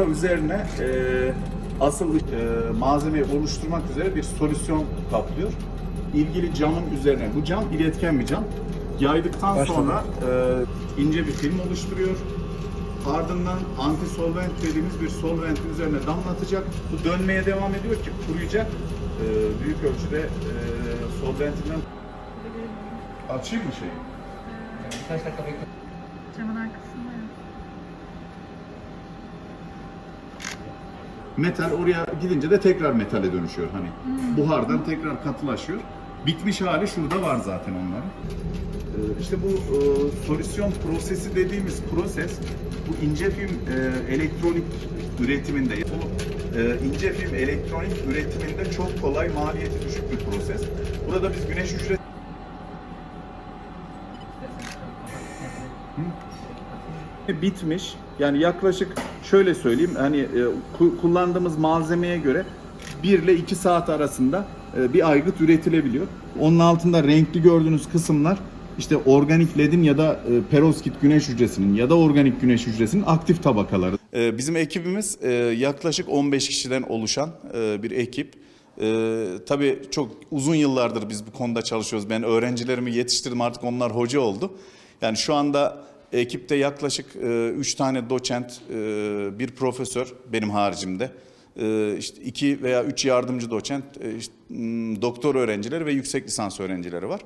üzerine e, asıl e, malzemeyi oluşturmak üzere bir solüsyon kaplıyor. İlgili camın üzerine, bu cam iletken bir cam. Yaydıktan Başladı. sonra e, ince bir film oluşturuyor. Ardından anti-solvent dediğimiz bir solventin üzerine damlatacak. Bu dönmeye devam ediyor ki kuruyacak. E, büyük ölçüde e, solventinden... Açayım mı şeyi? Birkaç dakika bekle. Camın arkasında Metal oraya gidince de tekrar metale dönüşüyor hani. Buhardan tekrar katılaşıyor. Bitmiş hali şurada var zaten onların. Ee, İşte bu e, solüsyon prosesi dediğimiz proses bu ince film e, elektronik üretiminde bu e, ince film elektronik üretiminde çok kolay maliyeti düşük bir proses. Burada biz güneş hücresi bitmiş. Yani yaklaşık şöyle söyleyeyim hani e, ku- kullandığımız malzemeye göre 1 ile 2 saat arasında e, bir aygıt üretilebiliyor. Onun altında renkli gördüğünüz kısımlar işte organik ledin ya da e, perovskit güneş hücresinin ya da organik güneş hücresinin aktif tabakaları. E, Bizim ekibimiz e, yaklaşık 15 kişiden oluşan bir ekip. Ee, tabii çok uzun yıllardır biz bu konuda çalışıyoruz. Ben öğrencilerimi yetiştirdim artık onlar hoca oldu. Yani şu anda ekipte yaklaşık 3 tane doçent, e, bir profesör benim haricimde. E, işte 2 veya 3 yardımcı doçent, e, işte, m, doktor öğrencileri ve yüksek lisans öğrencileri var.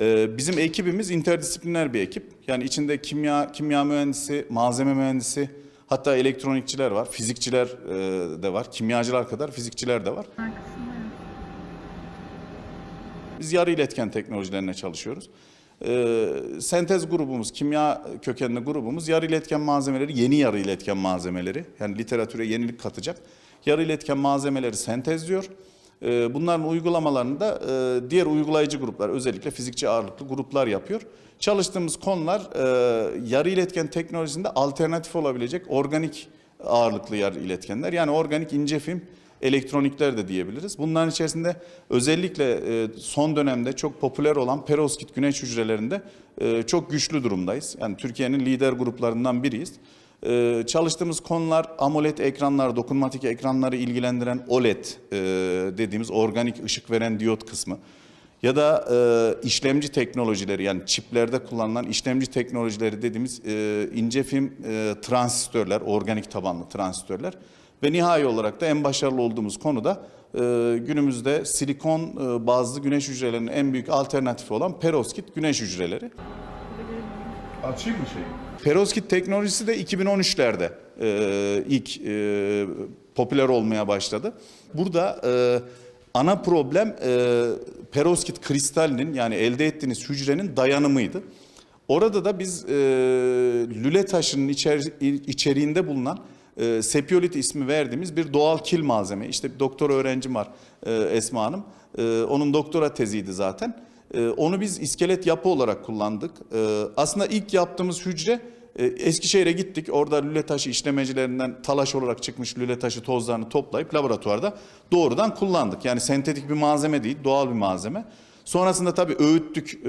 E, bizim ekibimiz interdisipliner bir ekip. Yani içinde kimya kimya mühendisi, malzeme mühendisi, hatta elektronikçiler var, fizikçiler e, de var, kimyacılar kadar fizikçiler de var. Biz yarı iletken teknolojilerine çalışıyoruz. Ee, sentez grubumuz, kimya kökenli grubumuz yarı iletken malzemeleri, yeni yarı iletken malzemeleri, yani literatüre yenilik katacak yarı iletken malzemeleri sentezliyor. Ee, bunların uygulamalarını da e, diğer uygulayıcı gruplar, özellikle fizikçi ağırlıklı gruplar yapıyor. Çalıştığımız konular e, yarı iletken teknolojisinde alternatif olabilecek organik ağırlıklı yarı iletkenler. Yani organik ince film elektronikler de diyebiliriz. Bunların içerisinde özellikle e, son dönemde çok popüler olan perovskit güneş hücrelerinde e, çok güçlü durumdayız. Yani Türkiye'nin lider gruplarından biriyiz. E, Çalıştığımız konular AMOLED ekranlar, dokunmatik ekranları ilgilendiren OLED dediğimiz organik ışık veren diyot kısmı. Ya da e, işlemci teknolojileri yani çiplerde kullanılan işlemci teknolojileri dediğimiz e, ince film e, transistörler, organik tabanlı transistörler. Ve nihai olarak da en başarılı olduğumuz konu da e, günümüzde silikon e, bazlı güneş hücrelerinin en büyük alternatifi olan perovskit güneş hücreleri. Açayım mı şeyi? Perovskit teknolojisi de 2013'lerde e, ilk popüler olmaya başladı. Burada ana problem perovskit kristalinin yani elde ettiğiniz hücrenin dayanımıydı. Orada da biz e, lüle taşının içeri- içeriğinde bulunan e, sepiolit ismi verdiğimiz bir doğal kil malzeme. İşte bir doktor öğrencim var e, Esma Hanım. E, onun doktora teziydi zaten. E, onu biz iskelet yapı olarak kullandık. E, aslında ilk yaptığımız hücre e, Eskişehir'e gittik. Orada lüle taşı işlemecilerinden talaş olarak çıkmış lüle taşı tozlarını toplayıp laboratuvarda doğrudan kullandık. Yani sentetik bir malzeme değil, doğal bir malzeme. Sonrasında tabii öğüttük e,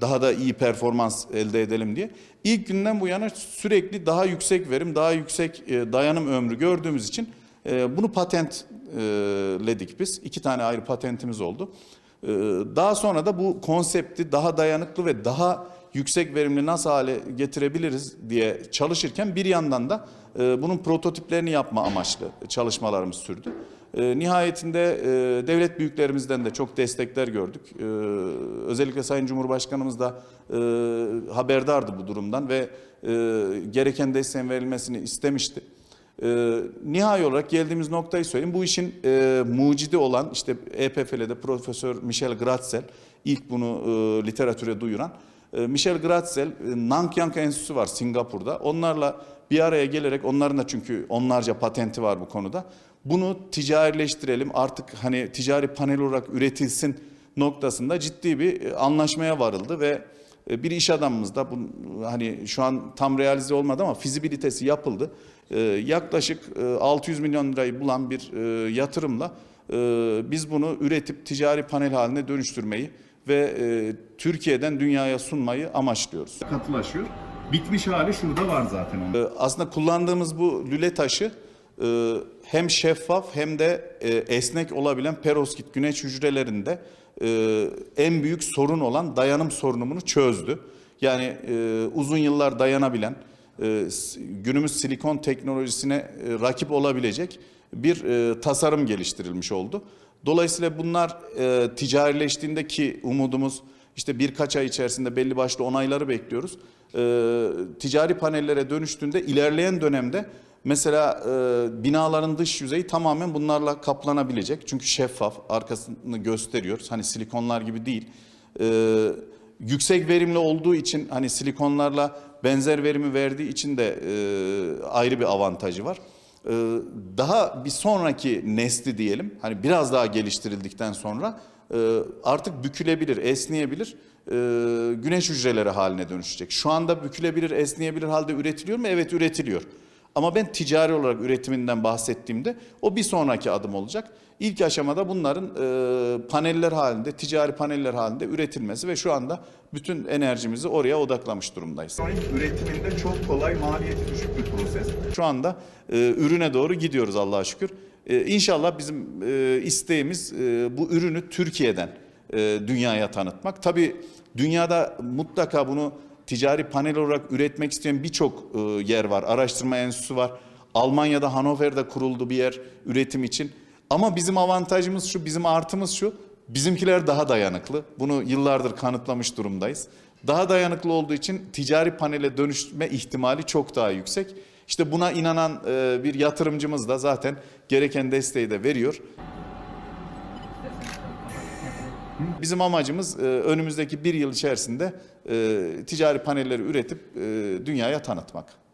daha da iyi performans elde edelim diye. İlk günden bu yana sürekli daha yüksek verim, daha yüksek e, dayanım ömrü gördüğümüz için e, bunu patentledik biz. İki tane ayrı patentimiz oldu. Daha sonra da bu konsepti daha dayanıklı ve daha yüksek verimli nasıl hale getirebiliriz diye çalışırken bir yandan da bunun prototiplerini yapma amaçlı çalışmalarımız sürdü. E, Nihayetinde e, devlet büyüklerimizden de çok destekler gördük. E, Özellikle Sayın Cumhurbaşkanımız da e, haberdardı bu durumdan ve e, gereken desteğin verilmesini istemişti. E, nihai olarak geldiğimiz noktayı söyleyeyim. Bu işin e, mucidi olan işte EPFL'de Profesör Michel Gratzel ilk bunu e, literatüre duyuran e, Michel Gratzel e, Nanyang Enstitüsü var Singapur'da. Onlarla bir araya gelerek onların da çünkü onlarca patenti var bu konuda. Bunu ticarileştirelim artık hani ticari panel olarak üretilsin noktasında ciddi bir e, anlaşmaya varıldı ve e, bir iş adamımız da bu hani şu an tam realize olmadı ama fizibilitesi yapıldı. E, yaklaşık e, 600 milyon lirayı bulan bir e, yatırımla e, biz bunu üretip ticari panel haline dönüştürmeyi ve e, Türkiye'den dünyaya sunmayı amaçlıyoruz. Katılaşıyor. Bitmiş hali şurada var zaten onun. Ee, Aslında kullandığımız bu lüle taşı e, hem şeffaf hem de e, esnek olabilen perovskit güneş hücrelerinde e, en büyük sorun olan dayanım sorunumunu çözdü. Yani e, uzun yıllar dayanabilen, günümüz silikon teknolojisine rakip olabilecek bir tasarım geliştirilmiş oldu. Dolayısıyla bunlar e, ticarileştiğinde ki umudumuz işte birkaç ay içerisinde belli başlı onayları bekliyoruz. Ticari panellere dönüştüğünde ilerleyen dönemde mesela e, binaların dış yüzeyi tamamen bunlarla kaplanabilecek. Çünkü şeffaf, arkasını gösteriyor. Hani silikonlar gibi değil. E, yüksek verimli olduğu için hani silikonlarla benzer verimi verdiği için de e, ayrı bir avantajı var. E, daha bir sonraki nesli diyelim hani biraz daha geliştirildikten sonra e, artık bükülebilir, esneyebilir e, güneş hücreleri haline dönüşecek. Şu anda bükülebilir, esneyebilir halde üretiliyor mu? Evet üretiliyor. Ama ben ticari olarak üretiminden bahsettiğimde o bir sonraki adım olacak. İlk aşamada bunların e, paneller halinde, ticari paneller halinde üretilmesi ve şu anda bütün enerjimizi oraya odaklamış durumdayız. Üretiminde çok kolay, maliyeti düşük bir proses. Şu anda e, ürüne doğru gidiyoruz Allah'a şükür. E, inşallah bizim e, isteğimiz e, bu ürünü Türkiye'den e, dünyaya tanıtmak. Tabii dünyada mutlaka bunu ticari panel olarak üretmek isteyen birçok e, yer var. Araştırma enstitüsü var. Almanya'da Hannover'da kuruldu bir yer üretim için. Ama bizim avantajımız şu, bizim artımız şu. Bizimkiler daha dayanıklı. Bunu yıllardır kanıtlamış durumdayız. Daha dayanıklı olduğu için ticari panele dönüşme ihtimali çok daha yüksek. İşte buna inanan e, bir yatırımcımız da zaten gereken desteği de veriyor. Bizim amacımız e, önümüzdeki bir yıl içerisinde e, ticari panelleri üretip e, dünyaya tanıtmak.